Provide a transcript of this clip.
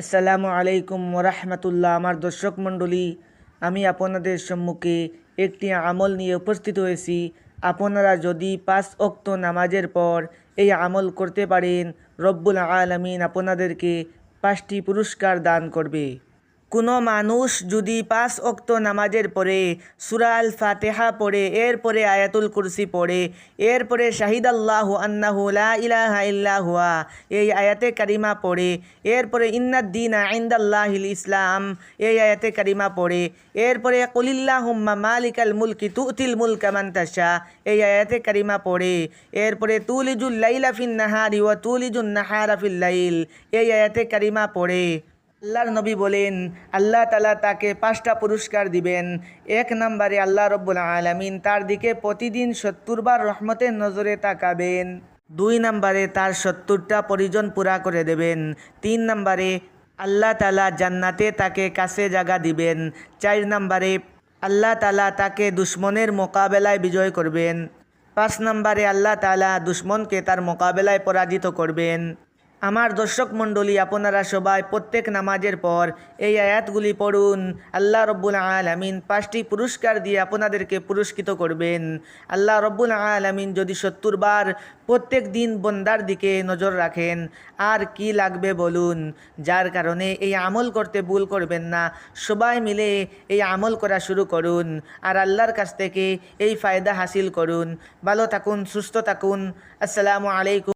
আসসালামু আলাইকুম ওরহমতুল্লাহ, আমার দর্শক মণ্ডলী। আমি আপনাদের সম্মুখে একটি আমল নিয়ে উপস্থিত হয়েছি। আপনারা যদি পাঁচ অক্ত নামাজের পর এই আমল করতে পারেন, রব্বুল আলমিন আপনাদেরকে পাঁচটি পুরস্কার দান করবে। কোনো মানুষ যদি পাঁচ অক্ত নামাজের পরে সুরা আল ফাতেহা পড়ে, এরপরে আয়াতুল কুরসি পড়ে, এরপরে শাহিদ আল্লাহ আন্নাহু ইলাহা ইল্লা হুয়া এই আয়াতে কারিমা পড়ে, এরপরে ইন্নাদ্দিন আইন্দাল্লাহিল ইসলাম এই আয়াতে কারিমা পড়ে, এরপরে কলিল্লাহুম্মা মালিকাল মুলকি তুতিল মুলকা মান তাশা এই আয়াতে কারিমা পড়ে, এরপরে তুলিজুল লাইলা ফিন নাহারি ওয়া তুলিজুন লাইল এই আয়াতে কারিমা পড়ে। আল্লাহর নবী বলেন, আল্লাহ তালা তাকে পাঁচটা পুরস্কার দিবেন। এক নম্বরে আল্লাহ রব্বুল আলমিন তার দিকে প্রতিদিন সত্তরবার রহমতের নজরে তাকাবেন। দুই নম্বরে তার সত্তরটা পরিজন পুরা করে দেবেন। তিন নম্বরে আল্লাহ তালা জান্নাতে তাকে কাছে জাগা দিবেন। চার নম্বরে আল্লাহ তালা তাকে দুশ্মনের মোকাবেলায় বিজয় করবেন। পাঁচ নম্বরে আল্লাহ তালা দুশ্মনকে তার মোকাবেলায় পরাজিত করবেন। আমার দর্শক মণ্ডলী, আপনারা সবাই প্রত্যেক নামাজের পর এই আয়াতগুলি পড়ুন। আল্লাহ রব্বুল আলমিন পাঁচটি পুরস্কার দিয়ে আপনাদেরকে পুরস্কৃত করবেন। আল্লাহ রব্বুল আলমিন যদি সত্তর বার প্রত্যেক দিন বন্দার দিকে নজর রাখেন, আর কি লাগবে বলুন? যার কারণে এই আমল করতে ভুল করবেন না। সবাই মিলে এই আমল করা শুরু করুন, আর আল্লাহর কাছ থেকে এই ফায়দা হাসিল করুন। ভালো থাকুন, সুস্থ থাকুন। আসসালামু আলাইকুম।